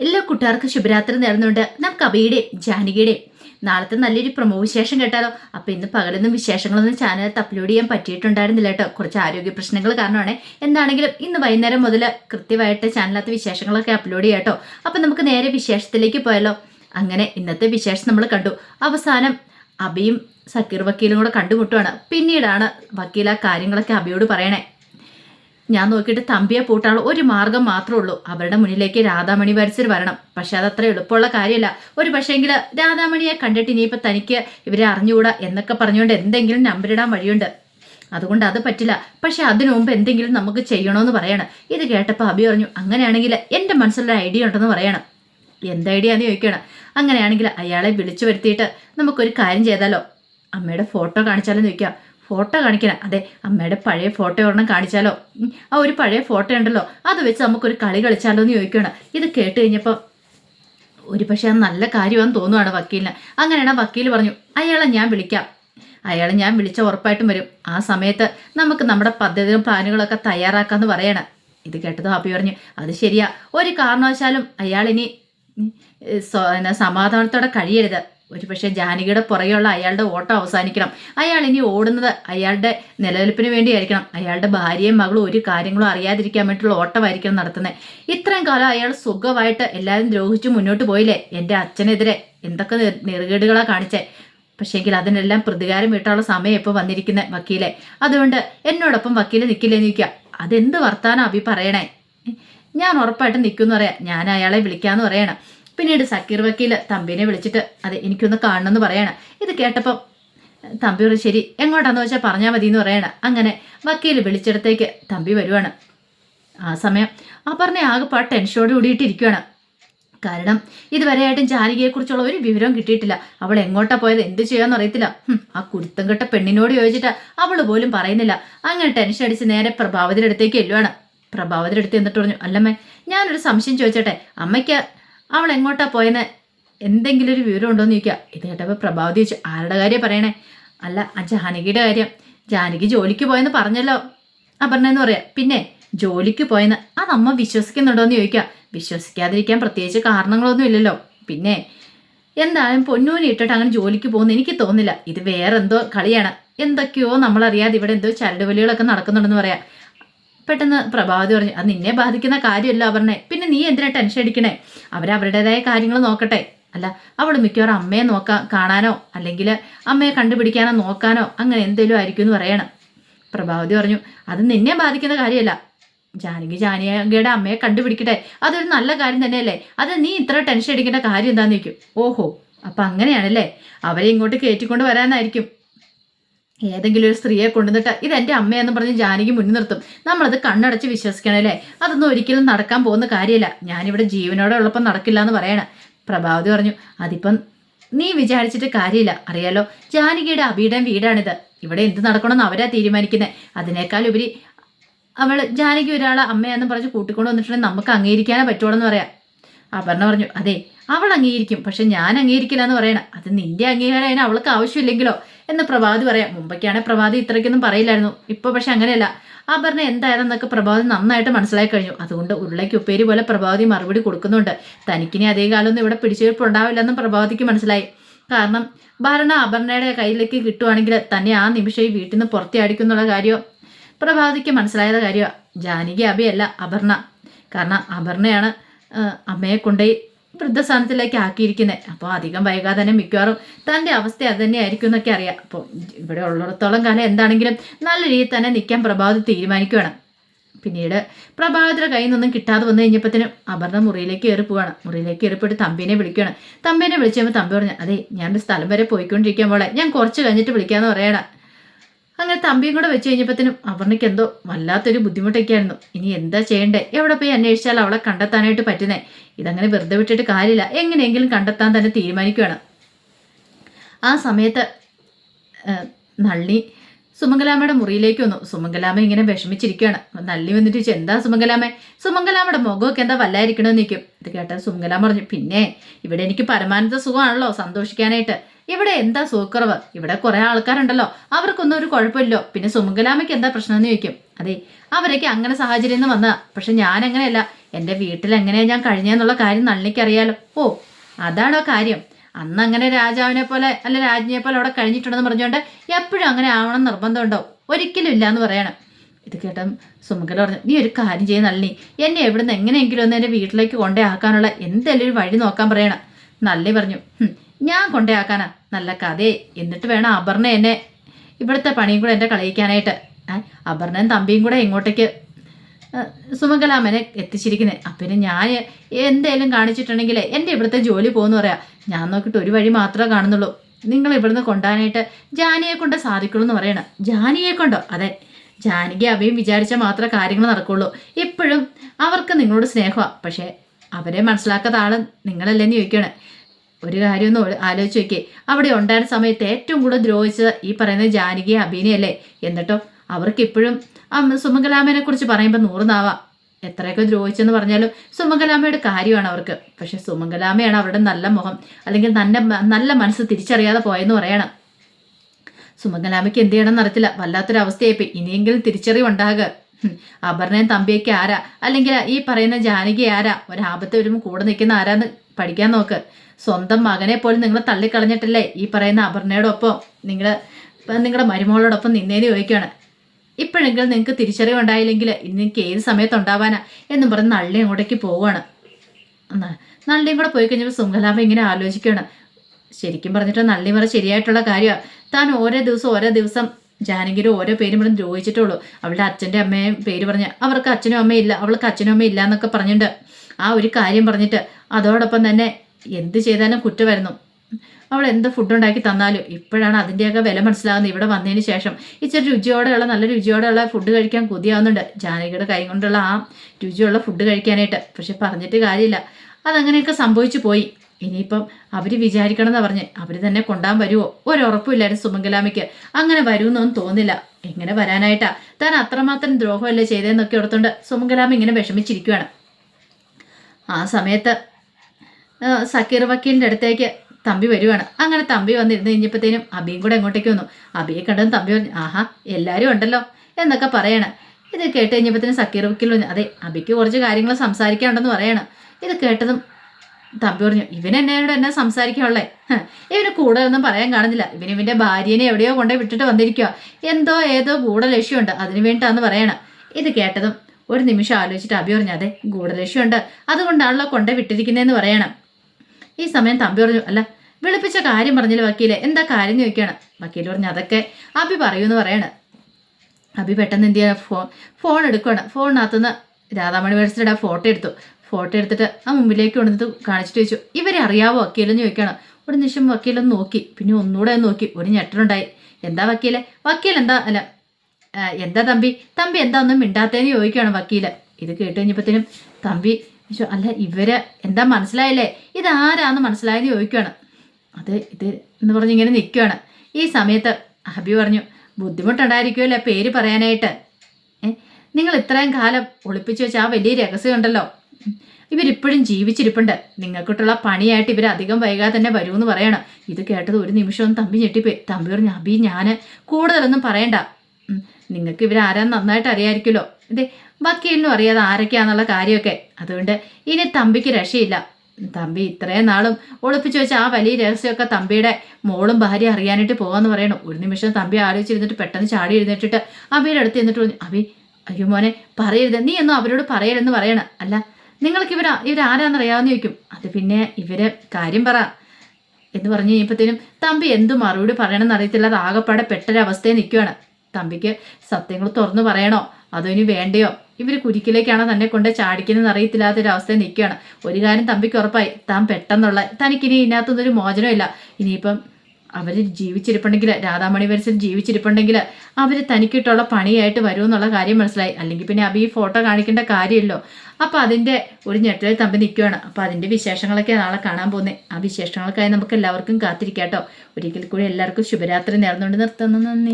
എല്ലാ കൂട്ടുകാർക്കും ശുഭരാത്രി നേർന്നുകൊണ്ട് നമുക്ക് അബിയുടെയും ജാനകിയുടെയും നാളത്തെ നല്ലൊരു പ്രമോ വിശേഷം കേട്ടാലോ? അപ്പൊ ഇന്ന് പകലൊന്നും വിശേഷങ്ങളൊന്നും ചാനലത്ത് അപ്ലോഡ് ചെയ്യാൻ പറ്റിയിട്ടുണ്ടായിരുന്നില്ല കേട്ടോ. കുറച്ച് ആരോഗ്യ പ്രശ്നങ്ങൾ കാരണമാണ്. എന്താണെങ്കിലും ഇന്ന് വൈകുന്നേരം മുതൽ കൃത്യമായിട്ട് ചാനലകത്ത് വിശേഷങ്ങളൊക്കെ അപ്ലോഡ് ചെയ്യാം കേട്ടോ. അപ്പൊ നമുക്ക് നേരെ വിശേഷത്തിലേക്ക് പോയാലോ? അങ്ങനെ ഇന്നത്തെ വിശേഷം നമ്മൾ കണ്ടു. അവസാനം അബിയും സക്കീർ വക്കീലും കൂടെ കണ്ടുമുട്ടുവാണ്. പിന്നീടാണ് വക്കീൽ ആ കാര്യങ്ങളൊക്കെ അബിയോട് പറയണേ. ഞാൻ നോക്കിയിട്ട് തമ്പിയെ പൂട്ടാനുള്ള ഒരു മാർഗം മാത്രമേ ഉള്ളൂ അവരുടെ മുന്നിലേക്ക് രാധാമണി വരച്ചിൽ വരണം. പക്ഷെ അത് അത്ര എളുപ്പമുള്ള കാര്യമല്ല. ഒരു പക്ഷേങ്കിൽ രാധാമണിയെ കണ്ടിട്ട് ഇനിയിപ്പോൾ തനിക്ക് ഇവരെ അറിഞ്ഞുകൂടാ എന്നൊക്കെ പറഞ്ഞുകൊണ്ട് എന്തെങ്കിലും നമ്പറിടാൻ വഴിയുണ്ട്. അതുകൊണ്ട് അത് പറ്റില്ല. പക്ഷെ അതിനു മുമ്പ് എന്തെങ്കിലും നമുക്ക് ചെയ്യണമെന്ന് പറയണം. ഇത് കേട്ടപ്പോൾ അബി പറഞ്ഞു അങ്ങനെയാണെങ്കിൽ എന്റെ മനസ്സിലൊരു ഐഡിയ ഉണ്ടെന്ന് പറയണം. എന്ത് ഐഡിയ എന്ന് ചോദിക്കണം. അങ്ങനെയാണെങ്കിൽ അയാളെ വിളിച്ചു വരുത്തിയിട്ട് നമുക്കൊരു കാര്യം ചെയ്താലോ? അമ്മയുടെ ഫോട്ടോ കാണിച്ചാലും? ചോദിക്കാം. ഫോട്ടോ കാണിക്കണം അതെ അമ്മയുടെ പഴയ ഫോട്ടോ ഒരെണ്ണം കാണിച്ചാലോ? ആ ഒരു പഴയ ഫോട്ടോ ഉണ്ടല്ലോ അത് വെച്ച് നമുക്കൊരു കളി കളിച്ചാലോ എന്ന് ചോദിക്കണം ഇത് കേട്ട് കഴിഞ്ഞപ്പോൾ ഒരു പക്ഷേ അത് നല്ല കാര്യമാണെന്ന് തോന്നുവാണ് വക്കീലിന്. അങ്ങനെയാണ് വക്കീൽ പറഞ്ഞു അയാളെ ഞാൻ വിളിക്കാം. അയാളെ ഞാൻ വിളിച്ച ഉറപ്പായിട്ടും വരും. ആ സമയത്ത് നമുക്ക് നമ്മുടെ പദ്ധതികളും പ്ലാനുകളൊക്കെ തയ്യാറാക്കാമെന്ന് പറയണം. ഇത് കേട്ടത് ഹാപ്പി പറഞ്ഞു അത് ശരിയാ. ഒരു കാരണവശാലും അയാളിനി സമാധാനത്തോടെ കഴിയരുത്. ഒരു പക്ഷേ ജാനകിയുടെ പുറകെയുള്ള അയാളുടെ ഓട്ടം അവസാനിക്കണം. അയാൾ ഇനി ഓടുന്നത് അയാളുടെ നിലനിൽപ്പിന് വേണ്ടിയായിരിക്കണം. അയാളുടെ ഭാര്യയും മകളും ഒരു കാര്യങ്ങളും അറിയാതിരിക്കാൻ വേണ്ടിയിട്ടുള്ള ഓട്ടമായിരിക്കണം നടത്തുന്നത്. ഇത്രയും കാലം അയാൾ സുഖമായിട്ട് എല്ലാവരും ദ്രോഹിച്ച് മുന്നോട്ട് പോയില്ലേ? എന്റെ അച്ഛനെതിരെ എന്തൊക്കെ നെറുകേടുകളാണ് നെറുകേടുകളാ കാണിച്ചേ? പക്ഷേങ്കിൽ അതിനെല്ലാം പ്രതികാരം വീട്ടാനുള്ള സമയം ഇപ്പോൾ വന്നിരിക്കുന്ന വക്കീലെ. അതുകൊണ്ട് എന്നോടൊപ്പം വക്കീലെ നിൽക്കില്ലേ നിൽക്കുക അതെന്ത് വർത്താനം അഭി പറയണേ? ഞാൻ ഉറപ്പായിട്ട് നിൽക്കുമെന്ന് പറയാം. ഞാൻ അയാളെ വിളിക്കാമെന്ന് പറയണം. പിന്നീട് സക്കീർ വക്കീൽ തമ്പിനെ വിളിച്ചിട്ട് അതെ എനിക്കൊന്ന് കാണണമെന്ന് പറയണം. ഇത് കേട്ടപ്പം തമ്പി പറഞ്ഞു ശരി എങ്ങോട്ടാന്ന് വെച്ചാൽ പറഞ്ഞാൽ മതി എന്ന് പറയണം. അങ്ങനെ വക്കീൽ വിളിച്ചിടത്തേക്ക് തമ്പി വരുവാണ്. ആ സമയം ആ അപർണ ആകെപ്പാ ടെൻഷനോട് കൂടിയിട്ടിരിക്കുകയാണ് കാരണം ഇതുവരെയായിട്ടും ജാനകിയെക്കുറിച്ചുള്ള ഒരു വിവരം കിട്ടിയിട്ടില്ല. അവൾ എങ്ങോട്ടാ പോയത് എന്ത് ചെയ്യാന്ന് അറിയത്തില്ല. ആ കുരുത്തം കെട്ട പെണ്ണിനോട് ചോദിച്ചിട്ട് അവൾ പോലും പറയുന്നില്ല. അങ്ങനെ ടെൻഷൻ അടിച്ച് നേരെ പ്രഭാവതിയുടെ അടുത്തേക്ക് എല്ലുവാണ് പ്രഭാവതിയുടെ അടുത്ത് എന്നിട്ട് പറഞ്ഞു അല്ലമ്മേ ഞാനൊരു സംശയം ചോദിച്ചോട്ടെ. അമ്മയ്ക്ക് അവൾ എങ്ങോട്ടാ പോയെന്ന്? എന്തെങ്കിലും ഒരു വിവരം ഉണ്ടോ എന്ന് ചോദിക്കുക ഇത് കേട്ടപ്പോൾ പ്രഭാവതി ചോദിച്ചു ആരുടെ കാര്യം പറയണേ? അല്ല ആ ജാനകിയുടെ കാര്യം. ജാനകി ജോലിക്ക് പോയെന്ന് പറഞ്ഞല്ലോ. അപർണെന്ന് പറയാം. പിന്നെ ജോലിക്ക് പോയെന്ന്. അത് അമ്മ വിശ്വസിക്കുന്നുണ്ടോ എന്ന് ചോദിക്കുക വിശ്വസിക്കാതിരിക്കാൻ പ്രത്യേകിച്ച് കാരണങ്ങളൊന്നും ഇല്ലല്ലോ. പിന്നെ എന്തായാലും പൊന്നൂന് ഇട്ടിട്ട് അങ്ങനെ ജോലിക്ക് പോകുന്ന എനിക്ക് തോന്നില്ല ഇത് വേറെ എന്തോ കളിയാണ്. എന്തൊക്കെയോ നമ്മളറിയാതെ ഇവിടെ എന്തോ ചരടുവലികളൊക്കെ നടക്കുന്നുണ്ടെന്ന് പറയാം. പെട്ടെന്ന് പ്രഭാതി പറഞ്ഞു അത് നിന്നെ ബാധിക്കുന്ന കാര്യമല്ല അവരുടെ പിന്നെ നീ എന്തിനാ ടെൻഷൻ അടിക്കണേ? അവരവരുടേതായ കാര്യങ്ങൾ നോക്കട്ടെ. അല്ല അവൾ മിക്കവാറും അമ്മയെ നോക്കാൻ കാണാനോ അല്ലെങ്കിൽ അമ്മയെ കണ്ടുപിടിക്കാനോ നോക്കാനോ അങ്ങനെ എന്തെങ്കിലും ആയിരിക്കും എന്ന് പറയണം. പ്രഭാവതി പറഞ്ഞു അത് നിന്നെ ബാധിക്കുന്ന കാര്യമല്ല. ജാനകി ജാനകിയുടെ അമ്മയെ കണ്ടുപിടിക്കട്ടെ. അതൊരു നല്ല കാര്യം തന്നെയല്ലേ? അത് നീ ഇത്ര ടെൻഷൻ അടിക്കേണ്ട കാര്യം എന്താന്ന് ചോദിക്കും. ഓഹോ അപ്പം അങ്ങനെയാണല്ലേ? അവരെ ഇങ്ങോട്ട് കയറ്റിക്കൊണ്ട് വരാനായിരിക്കും. ഏതെങ്കിലും ഒരു സ്ത്രീയെ കൊണ്ടുവന്നിട്ട് ഇത് എന്റെ അമ്മയെന്ന് പറഞ്ഞ് ജാനകി മുന്നിൽ നിർത്തും. നമ്മളത് കണ്ണടച്ച് വിശ്വസിക്കണം അല്ലേ? അതൊന്നും ഒരിക്കലും നടക്കാൻ പോകുന്ന കാര്യമില്ല. ഞാനിവിടെ ജീവനോടെ ഉള്ളപ്പം നടക്കില്ല എന്ന് പറയണം. പ്രഭാവതി പറഞ്ഞു അതിപ്പം നീ വിചാരിച്ചിട്ട് കാര്യമില്ല. അറിയാലോ ജാനകിയുടെ അബിയുടെയും വീടാണിത്. ഇവിടെ എന്ത് നടക്കണമെന്ന് അവരാ തീരുമാനിക്കുന്നത് അതിനേക്കാൾ ഉപരി അവൾ ജാനകി ഒരാളെ അമ്മയാന്ന് പറഞ്ഞ് കൂട്ടിക്കൊണ്ട് വന്നിട്ടുണ്ടെങ്കിൽ നമുക്ക് അംഗീകരിക്കാനേ പറ്റുള്ളൂ പറയാം. അപർണ പറഞ്ഞു അതെ അവൾ അംഗീകരിക്കും. പക്ഷെ ഞാൻ അംഗീകരിക്കില്ല എന്ന് പറയണം. അത് നിന്റെ അംഗീകാരം അവൾക്ക് ആവശ്യമില്ലെങ്കിലോ? എന്ന് പ്രഭാതി പറയാം. മുമ്പൊക്കെയാണെങ്കിൽ പ്രഭാതി ഇത്രയ്ക്കൊന്നും പറയില്ലായിരുന്നു. ഇപ്പൊ പക്ഷെ അങ്ങനെയല്ല. ആ പറഞ്ഞ എന്തായിരുന്നൊക്കെ പ്രഭാതി നന്നായിട്ട് മനസ്സിലാക്കി കഴിഞ്ഞു. അതുകൊണ്ട് ഉരുളയ്ക്ക് ഉപ്പേരി പോലെ പ്രഭാതി മറുപടി കൊടുക്കുന്നുണ്ട്. തനിക്കിനി അതേ കാലമൊന്നും ഇവിടെ പിടിച്ചുവെപ്പ് ഉണ്ടാവില്ലെന്നും പ്രഭാതിക്ക് മനസ്സിലായി. കാരണം ഭരണ അപർണയുടെ കയ്യിലേക്ക് കിട്ടുവാണെങ്കിൽ തന്നെ ആ നിമിഷം ഈ വീട്ടിൽ നിന്ന് പുറത്തിയാടിക്കുന്നുള്ള കാര്യം പ്രഭാതിക്ക് മനസ്സിലായത് കാര്യമാണ് ജാനകി അബിയല്ല അപർണ. കാരണം അപർണയാണ് അമ്മയെ കൊണ്ടുപോയി വൃദ്ധസ്ഥാനത്തിലേക്ക് ആക്കിയിരിക്കുന്നത് അപ്പോൾ അധികം വൈകാതെ തന്നെ മിക്കവാറും തന്റെ അവസ്ഥ അത് തന്നെ ആയിരിക്കും എന്നൊക്കെ അറിയാം. അപ്പോൾ ഇവിടെ ഉള്ളിടത്തോളം കാലം എന്താണെങ്കിലും നല്ല രീതിയിൽ തന്നെ നിൽക്കാൻ പ്രഭാവതി തീരുമാനിക്കുകയാണ്. പിന്നീട് പ്രഭാതത്തിന്റെ കയ്യിൽ നിന്നും കിട്ടാതെ വന്നു കഴിഞ്ഞപ്പോഴത്തേനും അപർണ മുറിയിലേക്ക് കയറി പോവാണ്. മുറിയിലേക്ക് കയറിപ്പോയിട്ട് തമ്പീനെ വിളിക്കുകയാണ്. തമ്പീനെ വിളിച്ചു കഴിയുമ്പോൾ തമ്പി പറഞ്ഞു അതെ ഞാനൊരു സ്ഥലം വരെ പോയിക്കൊണ്ടിരിക്കാൻ പോളെ ഞാൻ കുറച്ച് കഴിഞ്ഞിട്ട് വിളിക്കാമെന്ന് പറയണം. അങ്ങനെ തമ്പിയും കൂടെ വെച്ച് കഴിഞ്ഞപ്പോഴത്തേനും അപർണയ്ക്ക് എന്തോ വല്ലാത്തൊരു ബുദ്ധിമുട്ടൊക്കെയായിരുന്നു. ഇനി എന്താ ചെയ്യണ്ടേ? എവിടെ പോയി അന്വേഷിച്ചാൽ അവളെ കണ്ടെത്താനായിട്ട് പറ്റുന്നേ? ഇതങ്ങനെ വെറുതെ വിട്ടിട്ട് കാര്യമില്ല. എങ്ങനെയെങ്കിലും കണ്ടെത്താൻ തന്നെ തീരുമാനിക്കുകയാണ് ആ സമയത്ത് നള്ളി സുമംഗലാമയുടെ മുറിയിലേക്ക് വന്നു. സുമംഗലാമ ഇങ്ങനെ വിഷമിച്ചിരിക്കുകയാണ് നള്ളി വന്നിട്ട് ചോദിച്ചു എന്താ സുമംഗലാമ്മ സുമംഗലാമ്മയുടെ മുഖമൊക്കെ എന്താ വല്ലായിരിക്കണമെന്ന് നിൽക്കും ഇത് കേട്ടാൽ സുമംഗലാമ്മ പറഞ്ഞു പിന്നെ ഇവിടെ എനിക്ക് പരമാനന്ദ സുഖമാണല്ലോ സന്തോഷിക്കാനായിട്ട്. ഇവിടെ എന്താ സുഖക്കുറവ്? ഇവിടെ കുറെ ആൾക്കാരുണ്ടല്ലോ. അവർക്കൊന്നും ഒരു കുഴപ്പമില്ലോ. പിന്നെ സുമംഗലാമയ്ക്ക് എന്താ പ്രശ്നം എന്ന് ചോദിക്കും. അതെ അവരൊക്കെ അങ്ങനെ സാഹചര്യം നിന്ന് വന്നതാ. പക്ഷെ ഞാൻ അങ്ങനെയല്ല എന്റെ വീട്ടിൽ എങ്ങനെയാ ഞാൻ കഴിഞ്ഞെന്നുള്ള കാര്യം നള്ളിക്കറിയാലോ. ഓ അതാണോ കാര്യം. അന്ന് അങ്ങനെ രാജാവിനെ പോലെ അല്ല രാജ്ഞിയെ പോലെ അവിടെ കഴിഞ്ഞിട്ടുണ്ടെന്ന് പറഞ്ഞുകൊണ്ട് എപ്പോഴും അങ്ങനെ ആവണം നിർബന്ധമുണ്ടോ ഒരിക്കലും ഇല്ല എന്ന് പറയണം. ഇത് കേട്ട സുമുഖല പറഞ്ഞു നീ ഒരു കാര്യം ചെയ്യുന്ന നളിനി. എന്നെ എവിടുന്ന് എങ്ങനെയെങ്കിലും ഒന്ന് എന്റെ വീട്ടിലേക്ക് കൊണ്ടേ ആക്കാനുള്ള എന്തെങ്കിലും ഒരു വഴി നോക്കാൻ പറയണം. നള്ളി പറഞ്ഞു "ഹും, ഞാൻ കൊണ്ടയാക്കാനാ നല്ല കഥയെ. എന്നിട്ട് വേണം അപർണ എന്നെ ഇവിടുത്തെ പണിയും കൂടെ എന്നെ കളയിക്കാനായിട്ട്. അപർണയും തമ്പിയും കൂടെ ഇങ്ങോട്ടേക്ക് സുമംഗലാമനെ എത്തിച്ചിരിക്കുന്നത് അപ്പം ഞാൻ എന്തേലും കാണിച്ചിട്ടുണ്ടെങ്കിൽ എന്റെ ഇവിടുത്തെ ജോലി പോകുന്നു പറയാം. ഞാൻ നോക്കിയിട്ട് ഒരു വഴി മാത്രമേ കാണുന്നുള്ളൂ. നിങ്ങൾ ഇവിടുന്ന് കൊണ്ടാനായിട്ട് ജാനിയെ കൊണ്ട് സാധിക്കുള്ളൂ എന്ന് പറയണം. ജാനിയെ കൊണ്ടോ? അതെ. ജാനകി അവയും വിചാരിച്ചാൽ മാത്രമേ കാര്യങ്ങൾ നടക്കുള്ളൂ. എപ്പോഴും അവർക്ക് നിങ്ങളോട് സ്നേഹമാണ് പക്ഷേ അവരെ മനസ്സിലാക്കാത്ത ആൾ നിങ്ങളല്ലെന്ന് ചോദിക്കുകയാണ് ഒരു കാര്യം ഒന്ന് ആലോചിച്ച് നോക്കിയേ. അവിടെ ഉണ്ടായിരുന്ന സമയത്ത് ഏറ്റവും കൂടുതൽ ദ്രോഹിച്ചത് ഈ പറയുന്ന ജാനകിയെ അഭിനയല്ലേ എന്നിട്ടോ അവർക്ക് ഇപ്പോഴും അമ്മ സുമംഗലാമനെ കുറിച്ച് പറയുമ്പോൾ നൂറ് എത്രയൊക്കെ ദ്രോഹിച്ചെന്ന് പറഞ്ഞാലും സുമംഗലാമയുടെ കാര്യമാണ് അവർക്ക്. പക്ഷെ സുമംഗലാമയാണ് അവരുടെ നല്ല മുഖം അല്ലെങ്കിൽ നല്ല നല്ല മനസ്സ് തിരിച്ചറിയാതെ പോയെന്ന് പറയണം. സുമംഗലാമയ്ക്ക് എന്ത് ചെയ്യണമെന്ന് അറിയത്തില്ല. വല്ലാത്തൊരു അവസ്ഥയായിപ്പോയി ഇനിയെങ്കിലും തിരിച്ചറിവുണ്ടാകുക. അപർണയും തമ്പിയൊക്കെ ആരാ? അല്ലെങ്കിൽ ഈ പറയുന്ന ജാനകി ആരാ? ഒരാപത്ത് വരുമ്പോൾ കൂടെ നിൽക്കുന്ന ആരാന്ന് പഠിക്കാൻ നോക്ക്. സ്വന്തം മകനെ പോലും നിങ്ങൾ തള്ളിക്കളഞ്ഞിട്ടല്ലേ? ഈ പറയുന്ന അപർണയുടെ ഒപ്പം നിങ്ങൾ നിങ്ങളുടെ മരുമകളോടൊപ്പം നിന്നേന്ന് ചോദിക്കുകയാണ് ഇപ്പോഴെങ്കിലും നിങ്ങൾക്ക് തിരിച്ചറിവുണ്ടായില്ലെങ്കിൽ ഇനി നിങ്ങൾക്ക് ഏത് സമയത്ത് ഉണ്ടാവാനാ എന്നും പറഞ്ഞ് നള്ളി അങ്ങോട്ടേക്ക് പോവുകയാണ് നള്ളിയും കൂടെ പോയി കഴിഞ്ഞപ്പോൾ സുംഗലാഭ ഇങ്ങനെ ആലോചിക്കുകയാണ് ശരിക്കും പറഞ്ഞിട്ട് നള്ളി പറ ശരിയായിട്ടുള്ള കാര്യമാണ് താൻ ഓരോ ദിവസം ഓരോ ദിവസം ജാനകിയുടെ ഓരോ പേരും പറഞ്ഞ് ദ്രോഹിച്ചിട്ടുള്ളൂ അവളുടെ അച്ഛന്റെ അമ്മയും പേര് പറഞ്ഞ് അവർക്ക് അച്ഛനും അമ്മയും ഇല്ല അവൾക്ക് അച്ഛനും അമ്മയും ഇല്ല എന്നൊക്കെ പറഞ്ഞിട്ട് ആ ഒരു കാര്യം പറഞ്ഞിട്ട് അതോടൊപ്പം തന്നെ എന്ത് ചെയ്താലും കുറ്റമായിരുന്നു അവൾ എന്ത് ഫുഡ് ഉണ്ടാക്കി തന്നാലും ഇപ്പോഴാണ് അതിന്റെയൊക്കെ വില മനസ്സിലാകുന്നത്. ഇവിടെ വന്നതിന് ശേഷം ഇച്ചിരി രുചിയോടെയുള്ള നല്ല രുചിയോടെയുള്ള ഫുഡ് കഴിക്കാൻ കൊതിയാവുന്നുണ്ട്. ജാനകിയുടെ കൈ കൊണ്ടുള്ള ആ രുചിയുള്ള ഫുഡ് കഴിക്കാനായിട്ട്. പക്ഷെ പറഞ്ഞിട്ട് കാര്യമില്ല. അതങ്ങനെയൊക്കെ സംഭവിച്ചു പോയി. ഇനിയിപ്പം അവർ വിചാരിക്കണം എന്ന് പറഞ്ഞ് അവർ തന്നെ കൊണ്ടാൻ വരുമോ ഒരുറപ്പുമില്ലായിരുന്നു സുമംഗലാമയ്ക്ക്. അങ്ങനെ വരുമെന്നൊന്നും തോന്നില്ല എങ്ങനെ വരാനായിട്ടാ? താൻ അത്രമാത്രം ദ്രോഹമല്ലേ ചെയ്തതെന്നൊക്കെ ഓർത്തുകൊണ്ട് സുമംഗലാമ ഇങ്ങനെ വിഷമിച്ചിരിക്കുകയാണ് ആ സമയത്ത് സക്കീർ വക്കീലിന്റെ അടുത്തേക്ക് തമ്പി വരുവാണ്. അങ്ങനെ തമ്പി വന്നിരുന്ന് കഴിഞ്ഞപ്പോഴത്തേനും അബിയും കൂടെ എങ്ങോട്ടേക്ക് വന്നു. അബിയെ കണ്ടതും തമ്പി പറഞ്ഞു ആഹാ എല്ലാവരും ഉണ്ടല്ലോ എന്നൊക്കെ പറയണം. ഇത് കേട്ട് കഴിഞ്ഞപ്പോഴത്തേനും സക്കീർ വക്കീൽ പറഞ്ഞു അതെ അബിക്ക് കുറച്ച് കാര്യങ്ങൾ സംസാരിക്കാനുണ്ടെന്ന് പറയണം. ഇത് കേട്ടതും തമ്പി പറഞ്ഞു ഇവൻ എന്നോട് എന്നെ സംസാരിക്കാനുള്ളേ? ഇവന് കൂടുതലൊന്നും പറയാൻ കാണുന്നില്ല. ഇവൻ ഇവന്റെ ഭാര്യനെ എവിടെയോ കൊണ്ടേ വിട്ടിട്ട് വന്നിരിക്കുക എന്തോ ഏതോ ഗൂഢലക്ഷ്യമുണ്ട് അതിനു വേണ്ടിയിട്ടാന്ന് പറയണം. ഇത് കേട്ടതും ഒരു നിമിഷം ആലോചിച്ചിട്ട് അബി പറഞ്ഞു അതെ ഗൂഢലക്ഷ്യമുണ്ട്. അതുകൊണ്ടാണല്ലോ കൊണ്ടേ വിട്ടിരിക്കുന്നതെന്ന് പറയണം. ഈ സമയം തമ്പി പറഞ്ഞു അല്ല വിളിപ്പിച്ച കാര്യം പറഞ്ഞില്ല വക്കീലെ? എന്താ കാര്യം ചോദിക്കുകയാണ്. വക്കീൽ പറഞ്ഞു അതൊക്കെ അബി പറയൂന്ന് പറയണം. അബി പെട്ടെന്ന് എന്ത് ചെയ്യാ ഫോൺ ഫോൺ എടുക്കുകയാണ് ഫോണിനകത്തുനിന്ന് രാധാമണി മേടിച്ചിട്ട് ഫോട്ടോ എടുത്തു. ഫോട്ടോ എടുത്തിട്ട് ആ മുമ്പിലേക്ക് കൊണ്ടുവന്നിട്ട് കാണിച്ചിട്ട് ചോദിച്ചു ഇവരെ അറിയാവോ വക്കീലെന്ന് ചോദിക്കണം ഒരു നിമിഷം വക്കീലൊന്ന് നോക്കി. പിന്നെ ഒന്നുകൂടെ നോക്കി. ഒരു ഞെട്ടലുണ്ടായി. എന്താ വക്കീലെ? വക്കീൽ എന്താ അല്ല എന്താ തമ്പി? തമ്പി എന്താ ഒന്നും മിണ്ടാത്തേന്ന് ചോദിക്കുകയാണ് വക്കീൽ. ഇത് കേട്ട് കഴിഞ്ഞപ്പോഴത്തേനും തമ്പി അല്ല ഇവർ എന്താ മനസ്സിലായില്ലേ? ഇതാരാന്ന് മനസ്സിലായെന്ന് ചോദിക്കുകയാണ്. അത് ഇത് എന്ന് പറഞ്ഞ് ഇങ്ങനെ നിൽക്കുകയാണ്. ഈ സമയത്ത് ഹബി പറഞ്ഞു ബുദ്ധിമുട്ടുണ്ടായിരിക്കുമല്ലേ പേര് പറയാനായിട്ട്? നിങ്ങൾ ഇത്രയും കാലം ഒളിപ്പിച്ചു വെച്ച ആ വലിയ രഹസ്യമുണ്ടല്ലോ. ഇവരിപ്പോഴും ജീവിച്ചിരിപ്പുണ്ട്. നിങ്ങൾക്കിട്ടുള്ള പണിയായിട്ട് ഇവർ അധികം വൈകാതെ തന്നെ വരുമെന്ന് പറയണം. ഇത് കേട്ടത് ഒരു നിമിഷം തമ്പി ഞെട്ടിപ്പോയി. തമ്പി പറഞ്ഞു അബി ഞാൻ കൂടുതലൊന്നും പറയണ്ട. നിങ്ങൾക്ക് ഇവരാരാന്ന് നന്നായിട്ട് അറിയാമായിരിക്കുമല്ലോ അതെ വക്കീലിനും അറിയാതെ ആരൊക്കെയാണെന്നുള്ള കാര്യമൊക്കെ. അതുകൊണ്ട് ഇനി തമ്പിക്ക് രക്ഷയില്ല. തമ്പി ഇത്രയും നാളും ഒളിപ്പിച്ചു വെച്ച ആ വലിയ രഹസ്യമൊക്കെ തമ്പിയുടെ മോളും ഭാര്യ അറിയാനായിട്ട് പോകാന്ന് പറയണം. ഒരു നിമിഷം തമ്പി ആലോചിച്ചിരുന്നിട്ട് പെട്ടെന്ന് ചാടി എഴുന്നേറ്റിട്ട് അബിയുടെ അടുത്ത് എന്നിട്ട് പറഞ്ഞു അബി അയ്യോ മോനെ പറയരുത്. നീ ഒന്നും അവരോട് പറയരുതെന്ന് പറയണം. അല്ല നിങ്ങൾക്ക് ഇവരാ ഇവരാരാന്ന് അറിയാമെന്ന് ചോദിക്കും. അത് പിന്നെ ഇവർ കാര്യം പറ. എന്ന് പറഞ്ഞു കഴിഞ്ഞപ്പോഴത്തേനും തമ്പി എന്തു മറുപടി പറയണമെന്ന് അറിയത്തില്ല അത് ആകെപ്പാടെ പെട്ടൊരവസ്ഥയിൽ നിൽക്കുകയാണ് തമ്പിക്ക് സത്യങ്ങൾ തുറന്നു പറയണോ? അതോ ഇനി വേണ്ടയോ? ഇവർ കുരിക്കിലേക്കാണോ തന്നെ കൊണ്ട് ചാടിക്കുന്നതെന്ന് അറിയത്തില്ലാത്തൊരവസ്ഥയിൽ നിൽക്കുകയാണ്. ഒരു കാര്യം തമ്പിക്ക് ഉറപ്പായി താൻ പെട്ടെന്നുള്ള തനിക്കിനി ഇതിനകത്തൊന്നൊരു മോചനം മോചനമില്ല ഇനിയിപ്പം അവർ ജീവിച്ചിരിപ്പുണ്ടെങ്കിൽ രാധാമണി വരസിൽ ജീവിച്ചിരിപ്പുണ്ടെങ്കിൽ അവർ തനിക്കിട്ടുള്ള പണിയായിട്ട് വരുമെന്നുള്ള കാര്യം മനസ്സിലായി. അല്ലെങ്കിൽ പിന്നെ അബി ഫോട്ടോ കാണിക്കേണ്ട കാര്യമല്ലോ അപ്പോൾ അതിന്റെ ഒരു ഞെട്ടലിൽ തമ്പി നിൽക്കുകയാണ്. അപ്പോൾ അതിന്റെ വിശേഷങ്ങളൊക്കെ നാളെ കാണാൻ പോകുന്നത് ആ വിശേഷങ്ങൾക്കായി നമുക്ക് എല്ലാവർക്കും കാത്തിരിക്കാം കേട്ടോ ഒരിക്കൽ കൂടി എല്ലാവർക്കും ശുഭരാത്രി നേർന്നുകൊണ്ട് നിർത്തുന്നു. നന്ദി.